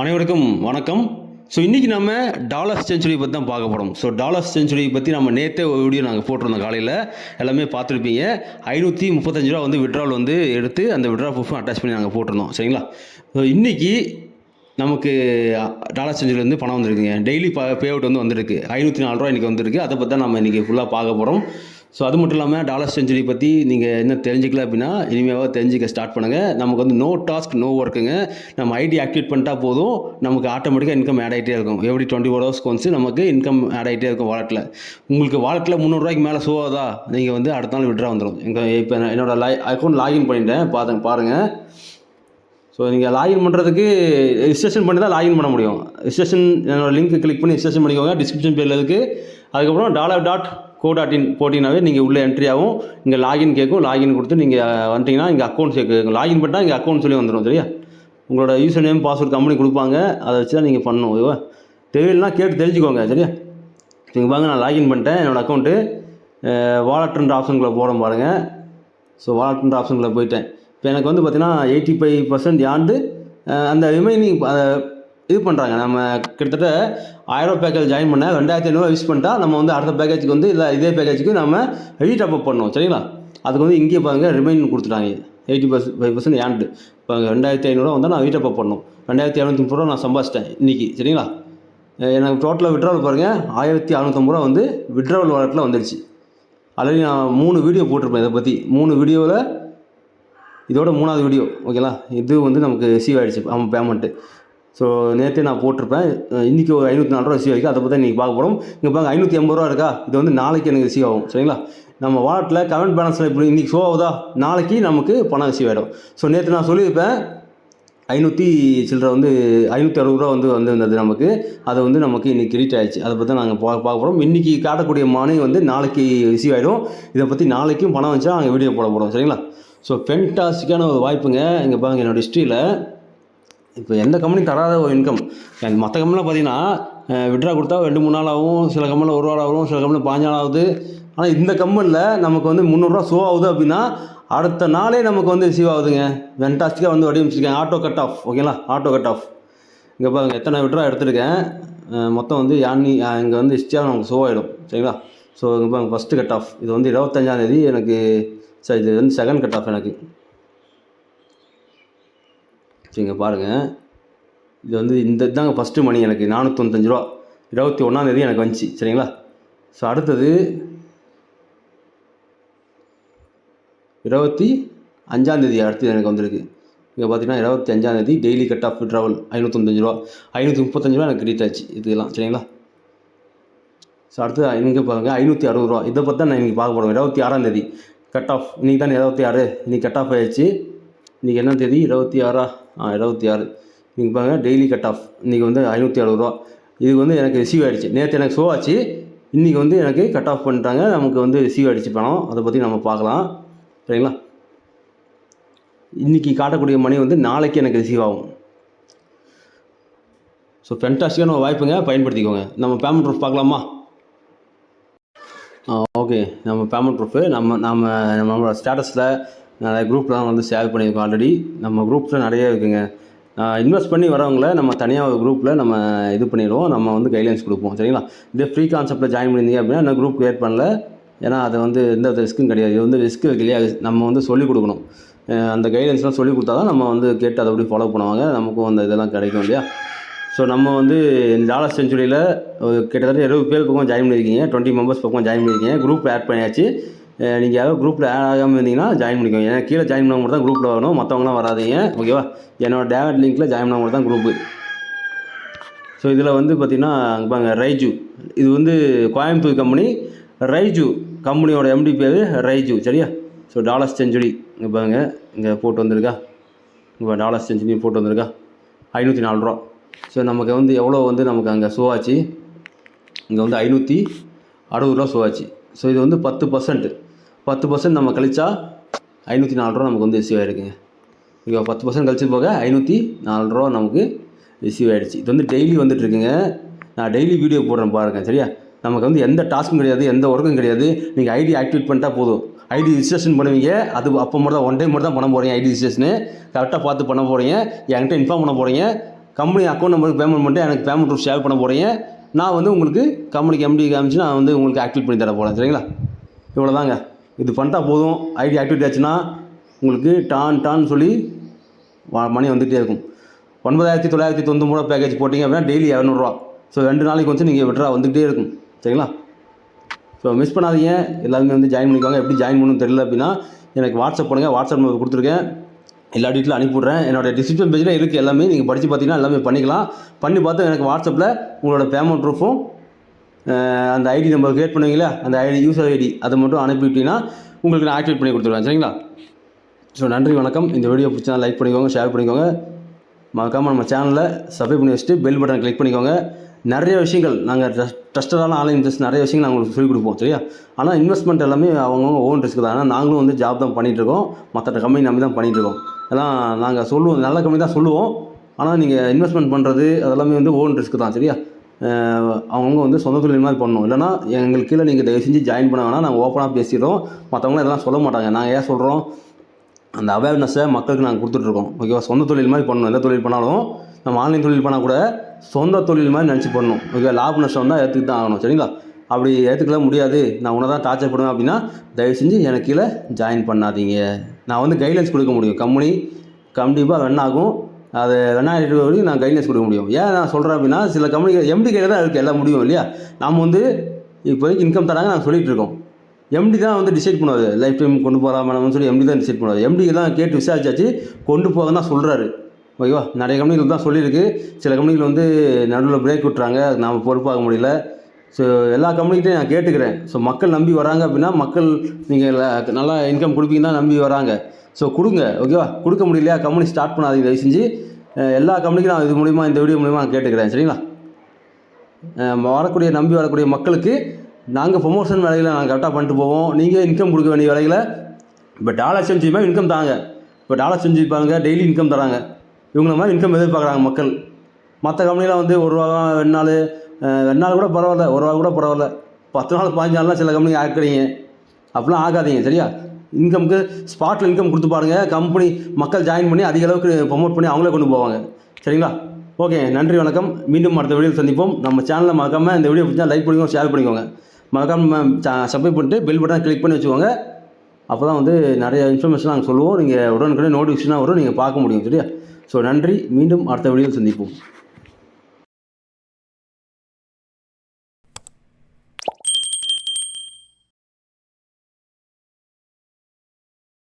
அனைவருக்கும் வணக்கம். ஸோ இன்றைக்கி நம்ம டாலர்ஸ் செஞ்சுரி பற்றி தான் பார்க்க போகிறோம் ஸோ டாலர்ஸ் செஞ்சுரி பற்றி நம்ம நேற்றே ஒரு வீடியோ நாங்கள் போட்டிருந்தோம் காலையில். எல்லாமே பார்த்துருப்பீங்க. ஐநூற்றி முப்பத்தஞ்சு ரூபா வந்து விட்ரால் வந்து எடுத்து அந்த விட்ரா ப்ரூஃபும் அட்டாச் பண்ணி நாங்கள் போட்டிருந்தோம். சரிங்களா? ஸோ இன்றைக்கி நமக்கு டாலர் செஞ்சுரிலேருந்து பணம் வந்துருக்குங்க. டெய்லி ப பே அவுட் வந்து வந்திருக்கு. ஐநூற்றி நாலு ரூபா இன்றைக்கி வந்திருக்கு. அதை பற்றி தான் நம்ம இன்றைக்கி ஃபுல்லாக பார்க்க போகிறோம் ஸோ அது மட்டும் இல்லாமல் டாலர் செஞ்சுரி பற்றி நீங்கள் என்ன தெரிஞ்சிக்கல அப்படின்னா இனிமேவாக தெரிஞ்சிக்க ஸ்டார்ட் பண்ணுங்கள் நமக்கு வந்து நோ டாஸ்க் நோ ஒர்க்குங்க நம்ம ஐடி ஆக்டிவேட் பண்ணிட்டா போதும். நமக்கு ஆட்டோமேட்டிக்காக இன்கம் ஆட் ஆகிட்டே இருக்கும். எவ்ரி டுவெண்ட்டி ஃபோர் ஹவர்ஸ்க்கு வந்து நமக்கு இன்கம் ஆட் ஆகிட்டே இருக்கும் வாலெட்டில் உங்களுக்கு வாலெட்டில் முந்நூறுரூவாய்க்கு மேலே சோவாதா நீங்கள் வந்து அடுத்த நாள் விட்ரா வந்துடும் எங்கள் இப்போ என்னோடய என்னோட லை அக்கௌண்ட் லாகின் பண்ணிட்டேன். பாருங்க. பாருங்கள் ஸோ நீங்கள் லாகின் பண்ணுறதுக்கு ரிஜிஸ்ட்ரேஷன் பண்ணி தான் லாகின் பண்ண முடியும். ரிஜிஸ்ட்ரேஷன் என்னோடய லிங்க் கிளிக் பண்ணி ரிஜிஸ்ட்ரேஷன் பண்ணிக்கோங்க. டிஸ்கிரிப்ஷன் பேரில் இருக்குது அதுக்கப்புறம் டாலர் டாட் கோடாட்டின் போட்டிங்கனாவே நீங்கள் உள்ளே என்ட்ரி ஆகும். இங்கே லாகின் கேட்கும். லாகின் கொடுத்து நீங்கள் வந்துட்டீங்கன்னா இங்கே அக்கௌண்ட் சேர்க்கு லாகின் பண்ணால் இங்கே அக்கௌண்ட் சொல்லி வந்துடும் சரியா? உங்களோட யூசர் நேம் பாஸ்வேர்ட் கம்பெனி கொடுப்பாங்க. அதை வச்சு தான் நீங்கள் பண்ணணும் ஓகேவா? தெரியலனா கேட்டு தெரிஞ்சுக்கோங்க சரியா? நீங்கள் பாருங்க நான் லாகின் பண்ணிட்டேன் என்னோடய அக்கௌண்ட்டு வாலட்ன்ற ஆப்ஷனுக்குள்ளே போட பாருங்கள் ஸோ வாலட்ன்ற ஆப்ஷனுக்குள்ளே போயிட்டேன். இப்போ எனக்கு வந்து பார்த்தீங்கன்னா எயிட்டி ஃபைவ் பர்சன்ட் ஆண்டு அந்த ரிமைனிங் இது பண்ணுறாங்க நம்ம கிட்டத்தட்ட ஆயிரம் பேக்கேஜ் ஜாயின் பண்ண ரெண்டாயிரத்தி ஐநூறுவா யூஸ் பண்ணிட்டா நம்ம வந்து அடுத்த பேக்கேஜுக்கு வந்து இல்லை இதே பேக்கேஜுக்கு நம்ம ரீட் அப் பண்ணோம் சரிங்களா? அதுக்கு வந்து இங்கேயே பாருங்கள் ரிமைன் கொடுத்துட்டாங்க. எயிட்டி பர்சன்ட் ஃபைவ் பர்சன்ட் ஆண்டு இப்போ ரெண்டாயிரத்தி ஐநூறுவா வந்தால் நான் ரீடாப் அப் பண்ணணும். ரெண்டாயிரத்தி இரநூத்தி முப்பது ரூபா நான் சம்பாதிச்சிட்டேன் இன்றைக்கி சரிங்களா? எனக்கு டோட்டலாக விட்ராவல் பாருங்கள் ஆயிரத்தி அறநூற்றம்பது ரூபா வந்து விட்ராவல் வாலெட்டில் வந்துடுச்சு ஆல்ரெடி நான் மூணு வீடியோ போட்டிருப்பேன் இதை பற்றி மூணு வீடியோவில் இதோட மூணாவது வீடியோ ஓகேங்களா இது வந்து நமக்கு ரிசீவ் ஆகிடுச்சு ஆமாம் பேமெண்ட்டு ஸோ நேற்றே நான் போட்டிருப்பேன். இன்றைக்கி இன்னைக்கு ஒரு ஐநூற்றி நாலு ரூபா ரிசீவ் ஆகிருக்கு அதை பற்றி நீங்கள் பார்க்க போகிறோம் இங்கே பாருங்க ஐநூற்றி எண்பது ரூபா இருக்கா? இது வந்து நாளைக்கு எனக்கு ரிசீவ் ஆகும். சரிங்களா? நம்ம வாலெட்டில் கரண்ட் பேலன்ஸில் இப்படி இன்றைக்கி ஷோ ஆகுதா? நாளைக்கு நமக்கு பணம் ரிசீவ் ஆகிடும் ஸோ நேற்று நான் சொல்லியிருப்பேன் ஐநூற்றி சில்லற வந்து ஐநூற்றி அறுபது ரூபா வந்து வந்திருந்தது நமக்கு. அதை வந்து நமக்கு இன்றைக்கி ரீச் ஆயிடுச்சு. அதை பற்றி நாங்கள் பா பார்க்க போகிறோம் இன்றைக்கி காட்டக்கூடிய மானி வந்து நாளைக்கு ரிசீவ் ஆகிடும் இதை பற்றி நாளைக்கும் பணம் வச்சால் நாங்கள் வீடியோ போட போகிறோம் சரிங்களா? ஸோ ஃபென்டாஸ்டிக்கான ஒரு வாய்ப்புங்க. இங்கே பாருங்கள் என்னோட ஹிஸ்ட்ரியில் இப்போ எந்த கம்பெனி தராத ஒரு இன்கம் மற்ற கம்பெனிலாம் பார்த்தீங்கன்னா விட்ரா கொடுத்தா ரெண்டு மூணு நாள் ஆகும் சில கம்பெனியில் ஒரு வாரம் ஆகும் சில கம்பெனியில் பாஞ்சு நாள் ஆகுது. ஆனால் இந்த கம்பெனியில் நமக்கு வந்து முந்நூறுரூவா ஷோ ஆகுது அப்படின்னா அடுத்த நாளே நமக்கு வந்து ரிசீவ் ஆகுதுங்க. வென்டாஸ்டிக்காக வந்து வடிவமைச்சிருக்கேன் ஆட்டோ கட் ஆஃப் ஓகேங்களா ஆட்டோ கட் ஆஃப் இங்கே பாருங்க எத்தனை விட்ரா எடுத்திருக்கேன். மொத்தம் வந்து யானி இங்கே வந்து ஹிஸ்டியாக நமக்கு ஷோ ஆகிடும் சரிங்களா? ஸோ இங்கே பாருங்க ஃபஸ்ட்டு கட் ஆஃப் இது வந்து இருபத்தஞ்சாந்தேதி எனக்கு சார் இது வந்து செகண்ட் கட் ஆஃப் எனக்கு. சரிங்க பாருங்கள் இது வந்து இந்த இதாங்க ஃபஸ்ட்டு மணி எனக்கு. நானூற்றொம்பத்தஞ்சு ரூபா. இருபத்தி ஒன்றாந்தேதி எனக்கு வந்துச்சு. சரிங்களா? ஸோ அடுத்தது இருபத்தி அஞ்சாந்தேதி அடுத்து எனக்கு வந்திருக்கு. இங்கே பார்த்தீங்கன்னா இருபத்தி அஞ்சாந்தேதி டெய்லி கட் ஆஃப் ட்ராவல் ஐநூற்றஞ்சு ரூபா. ஐநூற்றி முப்பத்தஞ்சு ரூபா எனக்கு கிரெடிட் ஆச்சு இதுக்கெல்லாம். சரிங்களா? ஸோ அடுத்து இங்கே பாருங்கள் ஐநூற்றி அறுபது ரூபா. இதை பற்றி தான் நான் இன்றைக்கி பார்க்க போகிறோம் இருபத்தி ஆறாந்தேதி கட் ஆஃப் இன்றைக்கி தான் இருபத்தி ஆறு இன்றைக்கி கட் ஆஃப் ஆயிடுச்சு. இன்றைக்கி என்ன தேதி? இருபத்தி ஆறா? ஆ இருபத்தி ஆறு. நீங்கள் பாருங்க டெய்லி கட் ஆஃப் இன்றைக்கி வந்து ஐநூற்றி அறுபது ரூபா. இது வந்து எனக்கு ரிசீவ் ஆகிடுச்சு நேற்று எனக்கு ஷோ ஆச்சு. இன்றைக்கி வந்து எனக்கு கட் ஆஃப் பண்ணிட்டாங்க. நமக்கு வந்து ரிசீவ் ஆகிடுச்சு பணம். அதை பற்றி நம்ம பார்க்கலாம். சரிங்களா? இன்றைக்கி காட்டக்கூடிய மணி வந்து நாளைக்கு எனக்கு ரிசீவ் ஆகும். ஸோ ஃபென்டாஸ்டிக்கான ஒரு வாய்ப்புங்க. பயன்படுத்திக்கோங்க. நம்ம பேமெண்ட் ப்ரூஃப் பார்க்கலாமா? ஓகே நம்ம பேமெண்ட் ப்ரூஃபு நம்ம நம்ம நம்மளோட ஸ்டேட்டஸில் நிறைய குரூப்லாம் வந்து ஷேர் பண்ணியிருக்கோம் ஆல்ரெடி நம்ம குரூப்ஸில் நிறைய இருக்குங்க. இன்வெஸ்ட் பண்ணி வரவங்கள நம்ம தனியாக ஒரு குரூப்பில் நம்ம இது பண்ணிடுவோம். நம்ம வந்து கைட்லைன்ஸ் கொடுப்போம். சரிங்களா? இதே ஃப்ரீ கான்செப்ட்டில் ஜாயின் பண்ணியிருந்தீங்க அப்படின்னா என்ன குரூப் கிரியேட் பண்ணல. ஏன்னா அது வந்து எந்த ரிஸ்க்கும் கிடையாது. இது வந்து ரிஸ்க் இல்லையா நம்ம வந்து சொல்லிக் கொடுக்கணும். அந்த கைடன்ஸ்லாம் சொல்லி கொடுத்தா தான் நம்ம வந்து கேட்டு அதை அப்படி ஃபாலோ பண்ணுவாங்க. நமக்கும் அந்த இதெல்லாம் கிடைக்கும் இல்லையா? ஸோ நம்ம வந்து இந்த டாலர் செஞ்சுரியில் ஒரு கிட்டத்தட்ட இருபது பேர் பக்கம் ஜாயின் பண்ணியிருக்கீங்க. டுவெண்ட்டி மெம்பர்ஸ் பக்கம் ஜாயின் பண்ணியிருக்கீங்க. குரூப் ஆட் பண்ணியாச்சு. நீங்கள் யாரோ குரூப்பில் ஆட் ஆகாமல் இருந்தீங்கன்னா ஜாயின் பண்ணிக்கோங்க. ஏன்னா கீழே ஜாயின் பண்ணவங்க மட்டும் தான் குரூப்பில் வரணும். மற்றவங்களாம் வராதீங்க. ஓகேவா என்னோட டேரக்ட் லிங்க்கில் ஜாயின் பண்ணவங்க மட்டும் தான் குரூப்பு ஸோ இதில் வந்து பார்த்திங்கன்னா அங்கே பாருங்க ரைஜு இது வந்து கோயம்புத்தூர் கம்பெனி ரைஜு கம்பெனியோட எம்டி பேர் ரைஜு சரியா? ஸோ டாலர்ஸ் செஞ்சுரி இங்கே பாருங்க இங்கே போட்டு வந்திருக்கா. இங்கே டாலர்ஸ் செஞ்சுரி போட்டு வந்திருக்கா. ஐநூற்றி நாலு ரூபா. ஸோ நமக்கு வந்து எவ்வளோ வந்து நமக்கு அங்கே ஷோ இங்கே வந்து ஐநூற்றி அறுபது ரூபா ஷோ ஆச்சு. ஸோ இது வந்து பத்து பர்சன்ட்டு பத்து பர்சன்ட் நம்ம கழிச்சா ஐநூற்றி நாலு ரூபா நமக்கு வந்து ரிசீவ் ஆகிருக்குங்க இங்கே பத்து பர்சன்ட் கழிச்சு போக ஐநூற்றி நாலு ரூபா நமக்கு ரிசீவ் ஆகிடுச்சு இது வந்து டெய்லி வந்துட்டுருக்குங்க. நான் டெய்லி வீடியோ போடுறேன் பாருங்க சரியா? நமக்கு வந்து எந்த டாஸ்க்கும் கிடையாது எந்த ஒர்க்கும் கிடையாது. நீங்கள் ஐடி ஆக்டிவேட் பண்ணிட்டா போதும். ஐடி ரிஜிஸ்ட்ரேஷன் பண்ணுவீங்க. அது அப்போ மட்டும் தான் ஒன் டைம் மட்டும் தான் பண்ண போகிறீங்க ஐடி ரிஜிஸ்ட்ரேஷனு கரெக்டாக பார்த்து பண்ண போகிறீங்க என்கிட்ட இன்ஃபார்ம் பண்ண போகிறீங்க கம்பெனி அக்கௌண்ட் நம்பருக்கு பேமெண்ட் பண்ணிட்டு எனக்கு பேமெண்ட் ப்ரூஃப் ஷேர் பண்ண போகிறீங்க நான் வந்து உங்களுக்கு கம்பெனிக்கு எம்டி காமிச்சு நான் வந்து உங்களுக்கு ஆக்டிவேட் பண்ணி தர போகிறேன் சரிங்களா? இவ்வளோதாங்க இது பண்ணிட்டா போதும். ஐடி ஆக்டிவேட் ஆச்சுன்னா உங்களுக்கு டான் டான் சொல்லி மணி வந்துகிட்டே இருக்கும். ஒன்பதாயிரத்தி தொள்ளாயிரத்தி தொண்ணூறு ரூபா பேக்கேஜ் போட்டிங்க அப்படின்னா டெய்லி இரநூறுவா. ஸோ ரெண்டு நாளைக்கு வந்து நீங்கள் விட்ரா வந்துகிட்டே இருக்கும். சரிங்களா? ஸோ மிஸ் பண்ணாதீங்க. எல்லாருமே வந்து ஜாயின் பண்ணிக்கோங்க. எப்படி ஜாயின் பண்ணணும்னு தெரியல அப்படின்னா எனக்கு வாட்ஸ்அப் பண்ணுங்கள் வாட்ஸ்அப் நம்பர் கொடுத்துருக்கேன். எல்லா டீட்டெயிலும் அனுப்பிவிட்றேன். என்னோட டிஸ்கிரிப்ஷன் பேஜில் இருக்குது எல்லாமே. நீங்கள் படித்து பார்த்தீங்கன்னா எல்லாமே பண்ணிக்கலாம். பண்ணி பார்த்து எனக்கு வாட்ஸ்அப்பில் உங்களோட பேமெண்ட் ப்ரூஃபும் அந்த ஐடி நம்பர் கிரியேட் பண்ணுவீங்களா அந்த ஐடி யூசர் ஐடி அதை மட்டும் அனுப்பிவிட்டீங்கன்னா உங்களுக்கு நான் ஆக்டிவேட் பண்ணி கொடுத்துருவேன் சரிங்களா? ஸோ நன்றி வணக்கம். இந்த வீடியோ பிடிச்சா லைக் பண்ணிக்கோங்க ஷேர் பண்ணிக்கோங்க. மறக்காமல் நம்ம சேனலில் சப்ஸ்கிரைப் பண்ணி வச்சுட்டு பெல் பட்டன் கிளிக் பண்ணிக்கோங்க. நிறைய விஷயங்கள் நாங்கள் ட்ரஸ்டடான ஆன்லைன் இன்ட்ரெஸ்ட் நிறைய விஷயங்கள் நாங்கள் உங்களுக்கு சொல்லிக் கொடுப்போம் சரியா? ஆனால் இன்வெஸ்ட்மெண்ட் எல்லாமே அவங்கவுங்க ஓன் ரிஸ்க் தான். ஆனால் நாங்களும் வந்து ஜாப் தான் பண்ணிகிட்டு இருக்கோம். மற்ற கம்பெனி நம்பி தான் பண்ணிகிட்டு இருக்கோம். எல்லாம் நாங்கள் சொல்லுவோம் நல்ல கம்பெனி தான் சொல்லுவோம். ஆனால் நீங்கள் இன்வெஸ்ட்மெண்ட் பண்ணுறது அதெல்லாமே வந்து ஓன் ரிஸ்க் தான் சரியா? அவங்கவுங்க வந்து சொந்த தொழில் மாதிரி பண்ணணும். இல்லைனா எங்களுக்கு கீழே நீங்கள் தயவு செஞ்சு ஜாயின் பண்ண நாங்கள் ஓப்பனாக பேசிடுறோம். மற்றவங்களும் இதெல்லாம் சொல்ல மாட்டாங்க. நாங்கள் ஏன் சொல்கிறோம் அந்த அவேர்னஸை மக்களுக்கு நாங்கள் கொடுத்துட்ருக்கோம் ஓகேவா சொந்த தொழில் மாதிரி பண்ணணும். எந்த தொழில் பண்ணாலும் நம்ம ஆன்லைன் தொழில் பண்ணால் கூட சொந்த தொழில் மாதிரி நினச்சி பண்ணணும். ஓகே லாப நஷ்டம் தான் ஏற்றுக்கு தான் ஆகணும். சரிங்களா? அப்படி ஏற்றுக்கலாம் முடியாது. நான் உன்னை தான் டார்ச்சர் பண்ணுவேன் அப்படின்னா தயவு செஞ்சு எனக்கு கீழே ஜாயின் பண்ணாதீங்க. நான் வந்து கைட்லைன்ஸ் கொடுக்க முடியும். கம்பெனி கண்டிப்பாக ரன் ஆகும். அது ரெண்டாயிரம் வரைக்கும் நான் கைட்லைன்ஸ் கொடுக்க முடியும். ஏன் நான் சொல்கிறேன் அப்படின்னா சில கம்பெனிகள் எம்டி கையில் தான் இருக்குது எல்லாம் முடியும் இல்லையா? நாம் வந்து இப்போதைக்கு இன்கம் தராங்க நாங்கள் சொல்லிகிட்டு இருக்கோம். எம்டி தான் வந்து டிசைட் பண்ணுவார். லைஃப் டைம் கொண்டு போகலாம் மேடம்னு சொல்லி எம்டி தான் டிசைட் பண்ணுவார். எம்டி தான் கேட்டு விசாரிச்சாச்சு கொண்டு போக தான் சொல்கிறாரு ஓகேவா? நிறைய கம்பெனிகள் தான் சொல்லியிருக்கு. சில கம்பெனிகள் வந்து நடுவில் பிரேக் விட்டுறாங்க. நாம் பொறுப்பாக முடியல. ஸோ எல்லா கம்பெனிகிட்டையும் நான் கேட்டுக்கிறேன். ஸோ மக்கள் நம்பி வராங்க அப்படின்னா மக்கள் நீங்கள் நல்லா இன்கம் கொடுப்பீங்கன்னா நம்பி வராங்க. ஸோ கொடுங்க ஓகேவா கொடுக்க முடியலையா? கம்பெனி ஸ்டார்ட் பண்ணாதீங்க தயவு செஞ்சு எல்லா கம்பெனிக்கும் நான் இது மூலிமா இந்த வீடியோ மூலிமா நான் கேட்டுக்கிறேன் சரிங்களா? வரக்கூடிய நம்பி வரக்கூடிய மக்களுக்கு நாங்கள் ப்ரொமோஷன் வேலைகளை நாங்கள் கரெக்டாக பண்ணிட்டு போவோம். நீங்கள் இன்கம் கொடுக்க வேண்டிய வேலைகளை இப்போ டாலர் செஞ்சுமே இன்கம் தாங்க. இப்போ டாலர் செஞ்சுப்பாங்க டெய்லி இன்கம் தராங்க. இவங்கள மாதிரி இன்கம் எதிர்பார்க்குறாங்க மக்கள். மற்ற கம்பெனிலாம் வந்து ஒரு ரூபா ரெண்டு நாள் ரெண்டு நாள் கூட பரவாயில்ல ஒரு நாள் கூட பரவாயில்ல. பத்து நாள் பாஞ்சு நாள்லாம் சில கம்பெனி ஆக்குறீங்க அப்படிலாம் ஆகாதீங்க சரியா? இன்கம்க்கு ஸ்பாட்டில் இன்கம் கொடுத்து பாருங்க. கம்பெனி மக்கள் ஜாயின் பண்ணி அதிக அளவுக்கு ப்ரொமோட் பண்ணி அவங்களே கொண்டு போவாங்க. சரிங்களா? ஓகே நன்றி வணக்கம். மீண்டும் அடுத்த வீடியோவில் சந்திப்போம். நம்ம சேனலில் மறக்காமல் இந்த வீடியோ பிடிச்சா லைக் பண்ணிக்கோங்க. ஷேர் பண்ணிக்கோங்க மறக்காமல் சப்ஸ்கிரைப் பண்ணிட்டு பெல் பட்டன் கிளிக் பண்ணி வச்சுக்கோங்க. அப்போ தான் வந்து நிறைய இன்ஃபர்மேஷன் நாங்கள் சொல்லுவோம். நீங்கள் உடனுக்குடனே நோட்டிஃபிகேஷனாக வரும். நீங்கள் பார்க்க முடியும் சரியா? ஸோ நன்றி. மீண்டும் அடுத்த வீடியோவில் சந்திப்போம்.